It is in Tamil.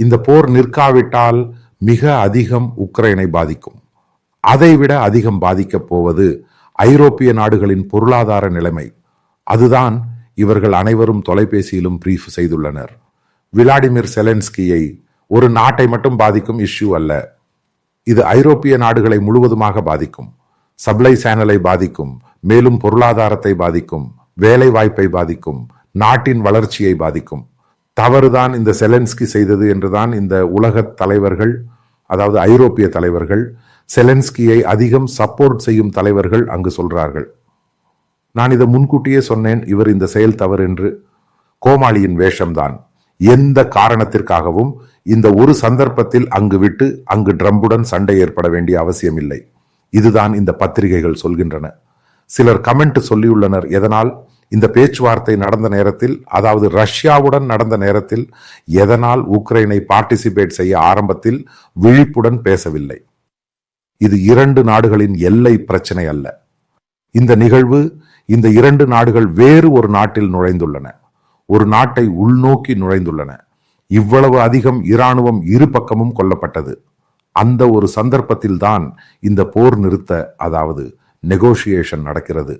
இந்த போர் நிற்காவிட்டால் மிக அதிகம் உக்ரைனை பாதிக்கும். அதைவிட அதிகம் பாதிக்கப் போவது ஐரோப்பிய நாடுகளின் பொருளாதார நிலைமை. அதுதான் இவர்கள் அனைவரும் தொலைபேசியிலும் பிரீஃப் செய்துள்ளனர். விளாடிமிர் செலன்ஸ்கியை ஒரு நாட்டை மட்டும் பாதிக்கும் இஷ்யூ அல்ல. இது ஐரோப்பிய நாடுகளை முழுவதுமாக பாதிக்கும். சப்ளை சேனலை பாதிக்கும். மேலும் பொருளாதாரத்தை பாதிக்கும். வேலை வாய்ப்பை பாதிக்கும். நாட்டின் வளர்ச்சியை பாதிக்கும். தவறுதான் இந்த செலன்ஸ்கி செய்தது என்றுதான் இந்த உலக தலைவர்கள் அதாவது ஐரோப்பிய தலைவர்கள் செலன்ஸ்கியை அதிகம் சப்போர்ட் செய்யும் தலைவர்கள் அங்கு சொல்றார்கள். நான் இதை முன்கூட்டியே சொன்னேன் இவர் இந்த செயல் தவறு என்று. கோமாளியின் வேஷம்தான். எந்த காரணத்திற்காகவும் இந்த ஒரு சந்தர்ப்பத்தில் அங்கு விட்டு அங்கு ட்ரம்புடன் சண்டை ஏற்பட வேண்டிய அவசியமில்லை. இதுதான் இந்த பத்திரிகைகள் சொல்கின்றன. சிலர் கமெண்ட் சொல்லியுள்ளனர் எதனால்? இந்த பேச்சுவார்த்தை நடந்த நேரத்தில் அதாவது ரஷ்யாவுடன் நடந்த நேரத்தில் எதனால் உக்ரைனை பார்ட்டிசிபேட் செய்ய ஆரம்பத்தில் விழிப்புடன் பேசவில்லை. இது இரண்டு நாடுகளின் எல்லை பிரச்சனை அல்ல. இந்த நிகழ்வு இந்த இரண்டு நாடுகள் வேறு ஒரு நாட்டில் நுழைந்துள்ளன. ஒரு நாட்டை உள்நோக்கி நுழைந்துள்ளன. இவ்வளவு அதிகம் இராணுவம் இரு பக்கமும் கொல்லப்பட்டது. அந்த ஒரு சந்தர்ப்பத்தில் தான் இந்த போர் நிறுத்த அதாவது நெகோசியேஷன் நடக்கிறது.